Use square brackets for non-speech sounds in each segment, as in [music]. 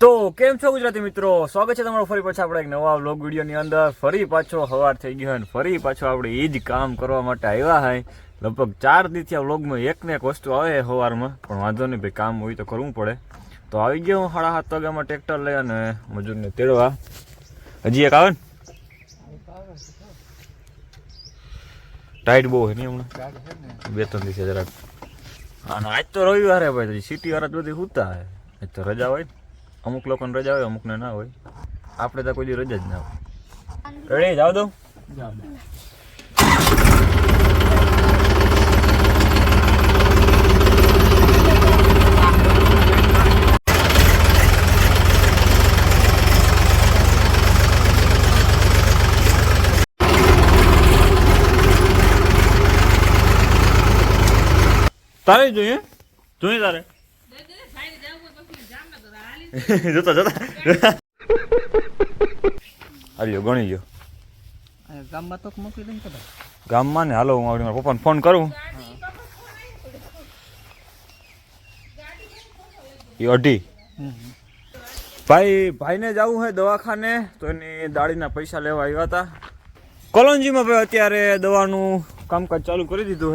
તો કેમ છો ગુજરાતી મિત્રો? સ્વાગત છે તમારું ફરી પાછા આપણે એક નવા વ્લોગ વિડીયોની અંદર. ફરી પાછો હવાર થઈ ગયો અને ફરી પાછો આપણે એ જ કામ કરવા માટે આવ્યા હોય. લગભગ ચાર દિવસથી આ વ્લોગમાં એક ને એક વસ્તુ આવે હવારમાં, પણ વાંધો નહીં ભાઈ, કામ હોય તો કરવું પડે. તો આવી ગયો હું સાડા સાત વાગ્યામાં ટ્રેક્ટર લઈ અને મજૂરને તેડવા. હજી એક આવે ને? ટાઈટ બહુ હોય નહીં હમણાં? બે ત્રણ દિવસે જરાક. અને આજ તો રવિવારે ભાઈ સિટી વાળા બધી સૂતા હે આજ તો રજા હોય. અમુક લોકોને રજા હોય, અમુકને ના હોય. આપણે તો કોઈ દી રજા જ ના હોય. રેડી જાવ દઉં? તારે જોઈએ? જોઈએ તારે? જોતા જોતા. આવ્યો ગણી ગયો ગામમાં તો મોકલી દઉં ને કદાચ. ગામમાં ને? હાલો હું આવડી મારા પપ્પાને ફોન કરું. એ અઢી. ભાઈ ભાઈને જવું હોય દવાખાને તો એની દાડીના પૈસા લેવા આવ્યા હતા. કોલોનજીમાં ભાઈ અત્યારે દવાનું કામકાજ ચાલુ કરી દીધું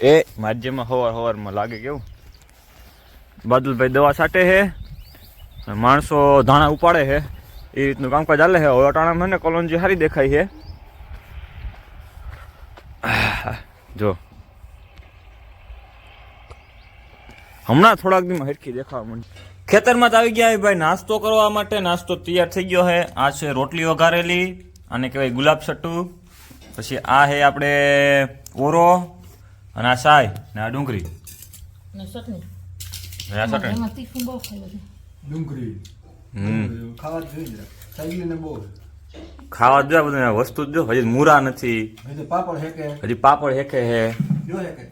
છે એ માધ્યમાં હવાર હવારમાં લાગે કેવું? બાદલભાઈ દવા છાંટે છે. માણસો ધાણા ઉપાડે છે. એ રીતનું કામકાજ ચાલે છે. હવે અટાણામાં ને કોલોનજી સારી દેખાય છે. જો. હમણાં થોડાક દીમાં હરખી દેખાવા માંડી. ખેતરમાં આવી ગયા ભાઈ. નાસ્તો કરવા માટે નાસ્તો તૈયાર થઈ ગયો છે. આ છે રોટલી વઘારેલી આને કહેવાય ગુલાબ સટ્ટુ પછી આ છે આપણે ઓરો અને આ સાય ને આ ડુંગળી. ચટણી. એમાં તીખું બહુ ખાઈ ડુંગળી ખાવા જ જોઈએ જરા. ચાલી ને બહુ ખાવા જ બધું વસ્તુ જ હજી મૂરા નથી તો પાપડ હેકે હજી પાપડ હેકે હે જો હેકે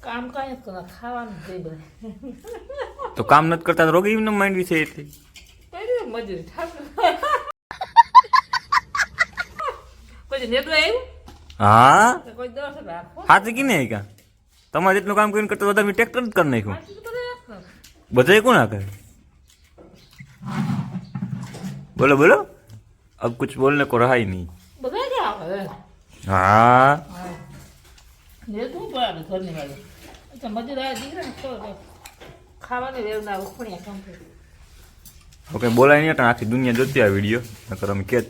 કામ કાંઈ જ કરવા ખાવાનું જોઈએ બધા તો કામ નથી કરતા રોગી એમને માંડવી છે એટલી કઈ મજૂરી ઠાકર કોઈ નેતું આવ્યું હા કોઈ દસ હાથી કી નહીં કા તમારે જેટલું કામ કરીને કરતા બધા મેં ટ્રેક્ટર જ કરી નાખ્યું. બાકી બધા બધાય કોણ આ કરે બોલો બોલો. અબ કુછ બોલને કો રહાય નહીં. હા. ઓકે બોલાય નહીં પણ આખી દુનિયા જોતી આ વીડિયો નકર અમે કે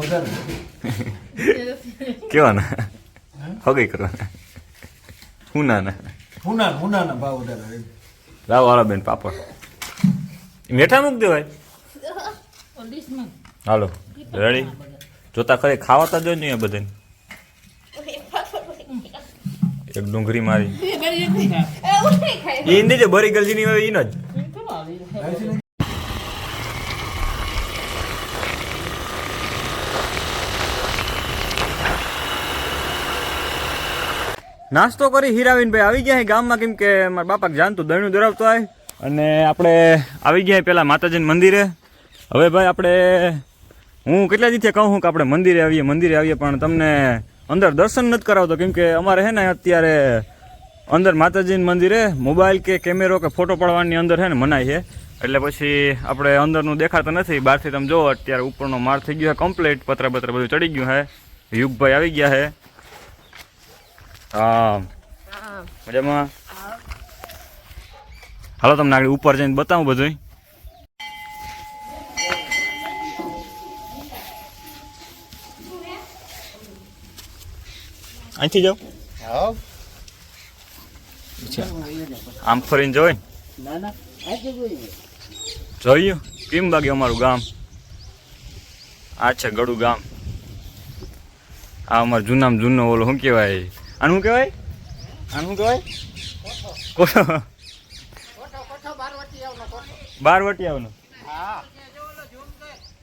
વધારે. [laughs] કેવાના? હગઈ કરવાના હું ના ના હુના હુનાના ભાવ વધારે લાવો હાલો બેન પાપડ મેઠા મૂક દેવાય. હાલો રેડી. જોતા ખરે ખાવાતા જો નહીં બધાને? એક ડુંગળી મારી. ઈ જે બરી ગલજી ની હોય ઈનો જ એમ કેમ આવી રહ્યું? નાસ્તો કરી હીરાવીનભાઈ આવી ગયા ગામમાં, કેમ કે મારા બાપાક જાણતું દહીણું ધરાવતો હોય. અને આપણે આવી ગયા પેલા માતાજીના મંદિરે. હવે ભાઈ આપણે, હું કેટલા દિવસે કહું છું કે આપણે મંદિરે આવીએ મંદિરે આવીએ, પણ તમને અંદર દર્શન નથી કરાવતો, કેમ કે અમારે છે ને અત્યારે અંદર માતાજીના મંદિરે મોબાઈલ કે કેમેરો કે ફોટો પાડવાની અંદર છે ને મનાય છે. એટલે પછી આપણે અંદરનું દેખાતા નથી. બહારથી તમે જુઓ, અત્યારે ઉપરનો માર થઈ ગયો છે કમ્પ્લીટ પતરા બતરા બધું ચડી ગયું છે. યુગભાઈ આવી ગયા છે. હા. મજામાં? હાલો તમને આગળ ઉપર જઈને બતાવું બધું અહીંથી જાઓ. હા. આમ ફરીને જોઈ? જોયું? કેમ બાકી અમારું ગામ? આ છે ગળું ગામ. આ અમારું જૂનામાં જૂનો ઓલો શું કહેવાય? આનું શું કહેવાય? આનું શું કહેવાય? કોઠો બાર વટી આવનો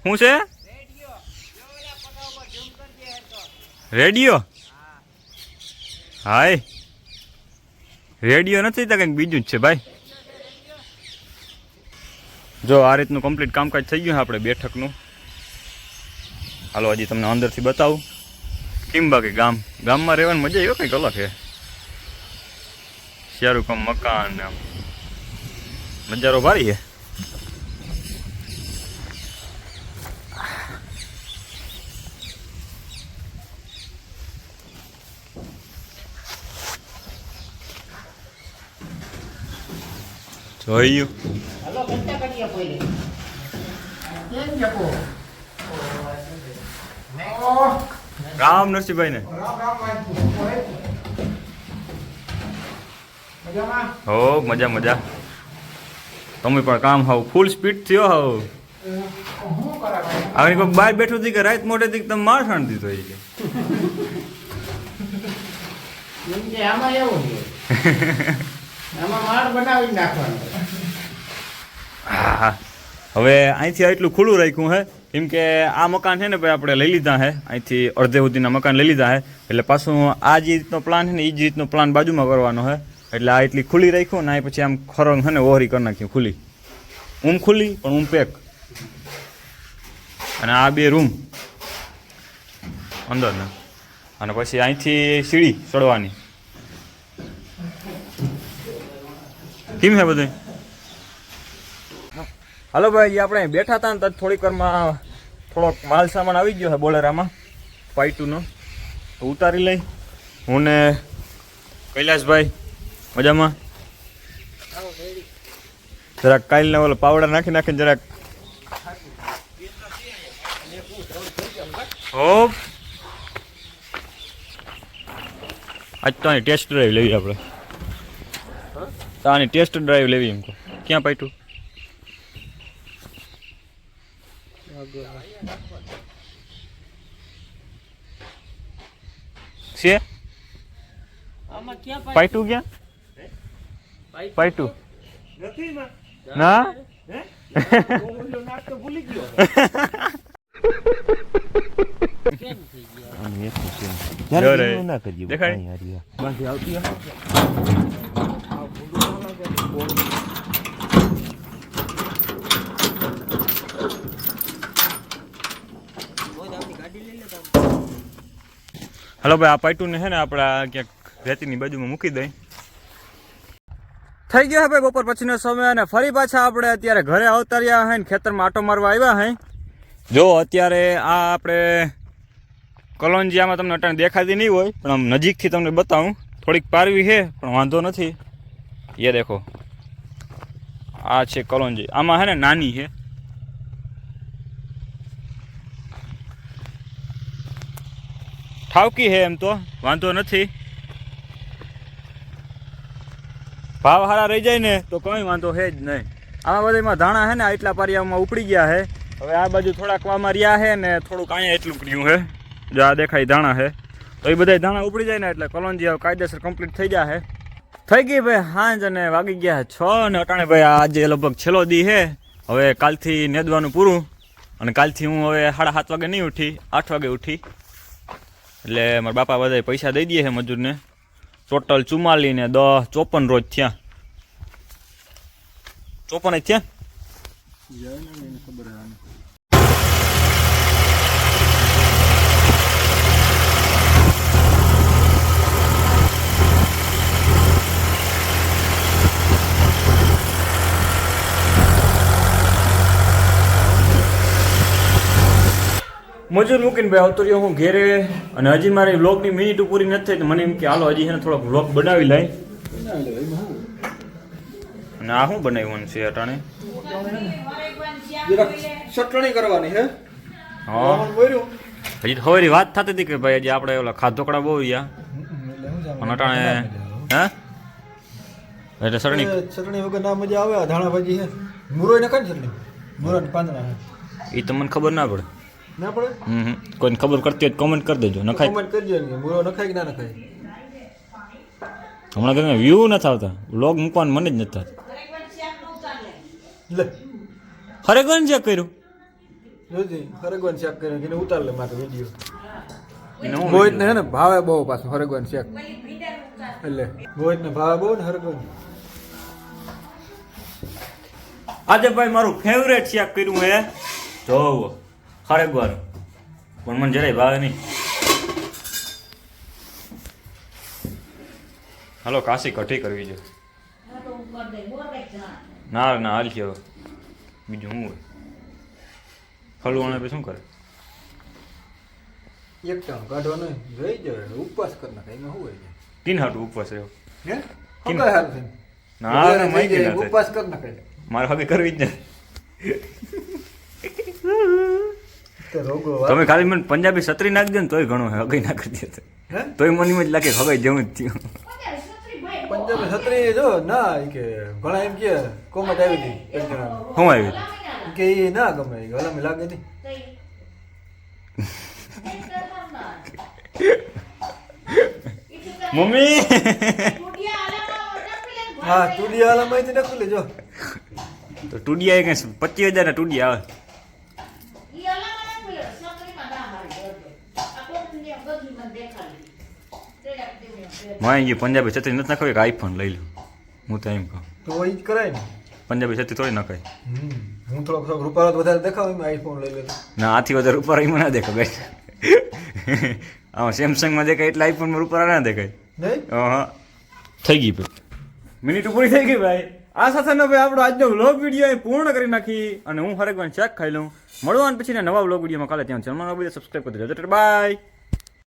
શું છે? રેડિયો. હાય. રેડિયો નથી તો કંઈક બીજું જ છે ભાઈ. જો આ રીતનું કમ્પ્લીટ કામકાજ થઈ ગયું આપણે બેઠકનું. હાલો, હજી તમને અંદરથી બતાવું. કેમ બાકી ગામ. ગામમાં રહેવાની મજા આવ્યો કંઈક અલગ છે. શિયાળુ કામ મકાન ને આમ. નજારો ભારી છે. જોયું. હાલો રામ નરસિંહભાઈ ને હો મજા મજા. તમે પણ કામ હાવ ફૂલ સ્પીડ થયો હાવ. આગળ કોઈક બહાર બેઠું હતી કે રાત મોટે થી તમે માર શાણ દીધો એ કે. આમાં એવું આમાં માળ બનાવી નાખવાનું. હા. હવે અહીંથી આટલું ખુલ્લું રાખ્યું હે. કેમ કે આ મકાન છે ને ભાઈ આપણે લઈ લીધા હે. અહીંથી અડધે સુધીના મકાન લઈ લીધા હે. એટલે પાછું આ જે રીતનો પ્લાન છે ને એ જ રીતનો પ્લાન બાજુમાં કરવાનો છે એટલે આ એટલી ખુલ્લી રાખ્યું ને, આ પછી આમ ખરંગ છે ને, ઓહરી કરી નાખ્યું ખુલ્લી. ઊમ ખુલ્લી, પણ ઊમ પેક. અને આ બે રૂમ. અંદરના. અને પછી અહીંથી સીડી ચડવાની. કેમ છે બધું? હાલો ભાઈ આપણે બેઠા હતા ને થોડીક વારમાં થોડોક માલ સામાન આવી ગયો છે બોલેરામાં પાઇટુનો તો ઉતારી લઈ. હું ને કૈલાસભાઈ, મજામાં? જરાક કાલના ઓલો પાવડા નાખી નાખીને જરાક હોપ. આજ તો ટેસ્ટ ડ્રાઈવ લેવી આપણે. તો આની ટેસ્ટ ડ્રાઈવ લેવી એમ કહો. ક્યાં પાઇટું છે? આમાં ક્યાં પાઇટું ના. કેમ થઈ ગયા જો રે. ના કરીએ દેખાય? કાંઈ હારી. બાકી આવતી હશે હલો ભાઈ, આ પાઇટું છે ને આપણે ક્યાંક રેતીની બાજુમાં મૂકી દઈ. થઈ ગયો હે ભાઈ બપોર પછીનો સમય અને ફરી પાછા આપણે અત્યારે ઘરે આવતા રહ્યા હે ને ખેતરમાં આટો મારવા આવ્યા હે. જો, અત્યારે આ આપણે કલોંજી આમાં તમને અટાણે દેખાતી નહીં હોય, પણ આમ નજીકથી તમને બતાવું. થોડીક પારવી છે, પણ વાંધો નથી. એ દેખો. આ છે કલોંજી. આમાં હે ને નાની છે. ઠાવકી છે એમ તો, વાંધો નથી. ભાવ હારા રહી જાય ને તો કંઈ વાંધો છે જ નહીં. આમાં બધામાં ધાણા હે ને આટલા પારિયામાં ઉપડી ગયા હે. હવે આ બાજુ થોડાક વામાં રહ્યા છે ને, થોડુંક અહીંયા એટલું પડ્યું હે. જો આ દેખાય ધાણા હે. તો એ બધા ધાણા ઉપડી જાય ને, એટલે કલોંજી કાયદેસર કમ્પ્લીટ થઈ જાય થઈ ગઈ ભાઈ હાંજ અને વાગી ગયા છ અને અટાણે ભાઈ આજે લગભગ છેલ્લો દી હે. હવે કાલથી નેદવાનું પૂરું. અને કાલથી હું હવે સાડા સાત વાગે નહીં ઉઠી, આઠ વાગે ઉઠી. એટલે મારા બાપા બધા પૈસા દઈ દે છે મજૂરને. ટોટલ ચુમ્માલી ને દસ, ચોપન રોજ થયા. ચોપન જ થયા? મજૂર મૂકીને ભાઈ આવતો રહ્યો હું ઘેરે અને હજી મારી વ્લોગની મિનિટ પૂરી નથી થઈ મને એમ કે હાલો હજી એને થોડોક વ્લોગ બનાવી લઈ. અને આ શું બનાવ્યું છે અટાણે? ચટણી કરવાની હે? હા. હજી હવેરી વાત થતી હતી કે ભાઈ હજી આપણે ઓલા ખાધોકડા બહુ રહ્યા. અને અટાણે હે? એટલે ચટણી. ચટણી વગર ના મજા આવે ધાણા ભાજી હે? મુરો ને ચટણી? મુરો પાંદડા હે? એ તમને ખબર ના પડે. ના પડે. કોઈને ખબર કરતી હોય કોમેન્ટ કરી દેજો નખાય. કોમેન્ટ કરજો ને મૂળો નખાય કે ના નખાય? હમણાં કંઈ વ્યૂ નથી આવતા. વ્લોગ મૂકવાનું મને જ નથી થતું. લે. ખરેખર ચેક કર્યું? જોજી હરગવાન ચેક કર્યું. એને ઉતાર લે મારે વીડિયો એને હું મોહિત ને હે ને ભાવે બહુ પાછું હરગવાન ચેક એટલે મોહિત ને ભાવે બહુ ને હરગવાન આજે ભાઈ મારું ફેવરેટ ચેક કર્યું હે? જોવો. ખરેખર પણ મને જરાય ભાવે નહીં. હાલો કાશી કઠી કરવી છે. ના ના હાલ છે બીજું શું હોય? હલવાને પછી શું કરે? એક ટાણ કાઢવાનો રહી જાય ઉપવાસ કરી નાખે એમાં શું હોય કિન તીન હાટું ઉપવાસ રહ્યો. હે? કાંઈ ના ના જાય, ઉપવાસ કરી નાખે મારે હવે કરવી જ રોગો [laughs] તમે ખાલી મને પંજાબી છત્રી નાખ દે ને તોય ઘણું હે અગઈ નાખી દે હે? તોય મને એમ જ લાગે હગાઈ જેવું જ થયું. પંજાબી છત્રી જો ના કે ઘણા એમ કે કોમત આવી હતી એક જણા હું આવી કે એ ના ગમે ઈ ગલામી લાગે નહીં. મમ્મી! હા તુડી વાળા માહિતી નાખી લેજો તો ટુડિયા કઈ પચીસ હજાર ના ટુડિયા આવે? માય ગયું પંજાબી છત્રી નથી નાખાવી કે આઈફોન લઈ લઉં હું તો એમ કહું. તો એ જ કરાય ને? પંજાબી છત્રી થોડી નખાય. હું થોડોક થોડોક રૂપાળો વધારે દેખાવ એમ આઈફોન લઈ લેતો ના આથી વધારે ઉપર એમાં ના દેખાય ગાઈસ આમાં સેમસંગમાં દેખાય એટલે આઈફોનમાં ઉપર ના દેખાય. નહીં? હા થઈ ગઈ ભાઈ. મિનિટ પૂરી થઈ ગઈ ભાઈ. આ સાથેનો ભાઈ આપણો આજનો વ્લોગ વીડિયો પૂર્ણ કરી નાખી અને હું હરેક ચેક ખાઈ લઉં. મળવાનું પછી નવા વ્લોગ વિડીયોમાં કાલે ત્યાં ચેનલ સબસ્ક્રાઈબ કરી દેજો. બાય